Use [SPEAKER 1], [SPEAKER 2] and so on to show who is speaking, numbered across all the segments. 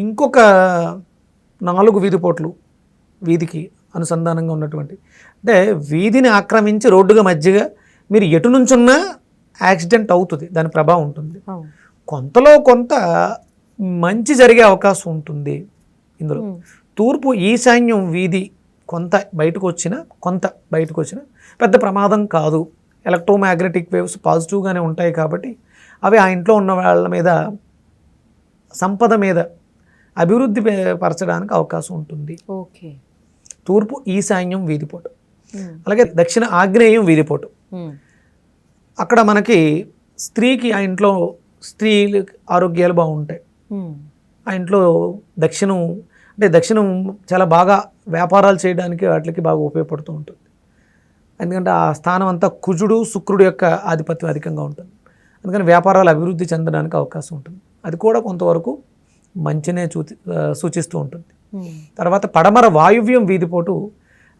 [SPEAKER 1] ఇంకొక నాలుగు వీధి పోట్లు వీధికి అనుసంధానంగా ఉన్నటువంటి. అంటే వీధిని ఆక్రమించి రోడ్డుగా మధ్యగా మీరు ఎటు నుంచున్నా యాక్సిడెంట్ అవుతుంది. దాని ప్రభావం ఉంటుంది. కొంతలో కొంత మంచి జరిగే అవకాశం ఉంటుంది ఇందులో. తూర్పు ఈశాన్యం వీధి కొంత బయటకు వచ్చిన కొంత బయటకు వచ్చిన పెద్ద ప్రమాదం కాదు. ఎలక్ట్రోమాగ్నెటిక్ వేవ్స్ పాజిటివ్గానే ఉంటాయి కాబట్టి అవి ఆ ఇంట్లో ఉన్న వాళ్ళ మీద సంపద మీద అభివృద్ధి పరచడానికి అవకాశం ఉంటుంది.
[SPEAKER 2] ఓకే.
[SPEAKER 1] తూర్పు ఈశాన్యం వీధిపోటు. అలాగే దక్షిణ ఆగ్నేయం వీధిపోటు. అక్కడ మనకి స్త్రీకి ఆ ఇంట్లో స్త్రీ ఆరోగ్యాలు బాగుంటాయి. ఆ ఇంట్లో దక్షిణం అంటే దక్షిణం చాలా బాగా వ్యాపారాలు చేయడానికి వాటికి బాగా ఉపయోగపడుతూ ఉంటుంది. ఎందుకంటే ఆ స్థానం అంతా కుజుడు శుక్రుడు యొక్క ఆధిపత్యం అధికంగా ఉంటుంది. అందుకని వ్యాపారాలు అభివృద్ధి చెందడానికి అవకాశం ఉంటుంది. అది కూడా కొంతవరకు మంచినే సూచిస్తూ ఉంటుంది. తర్వాత పడమర వాయువ్యం వీధిపోటు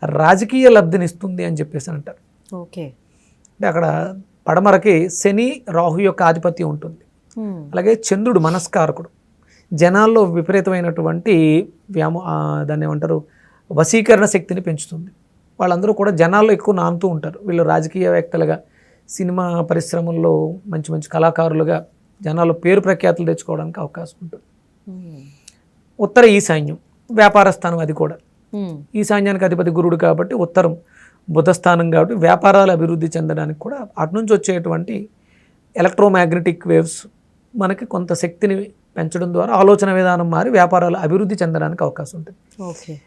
[SPEAKER 1] రాజకీయ లబ్ధినిస్తుంది అని చెప్పేసి అంటారు.
[SPEAKER 2] ఓకే.
[SPEAKER 1] అంటే అక్కడ పడమరకి శని రాహు యొక్క ఆధిపత్యం ఉంటుంది. అలాగే చంద్రుడు మనస్కారకుడు. జనాల్లో విపరీతమైనటువంటి వ్యామో దాన్ని ఏమంటారు వశీకరణ శక్తిని పెంచుతుంది. వాళ్ళందరూ కూడా జనాల్లో ఎక్కువ నానుతూ ఉంటారు. వీళ్ళు రాజకీయవేత్తలుగా సినిమా పరిశ్రమల్లో మంచి మంచి కళాకారులుగా జనాల్లో పేరు ప్రఖ్యాతులు తెచ్చుకోవడానికి అవకాశం ఉంటుంది. ఉత్తర ఈశాన్యం వ్యాపార స్థానం అది కూడా. ఈశాన్యానికి అధిపతి గురుడు కాబట్టి ఉత్తరం బుధస్థానం కాబట్టి వ్యాపారాలు అభివృద్ధి చెందడానికి కూడా అటు నుంచి వచ్చేటువంటి ఎలక్ట్రోమాగ్నెటిక్ వేవ్స్ మనకి కొంత శక్తిని పెంచడం ద్వారా ఆలోచన విధానం మారి వ్యాపారాలు అభివృద్ధి చెందడానికి అవకాశం ఉంటుంది.
[SPEAKER 2] ఓకే.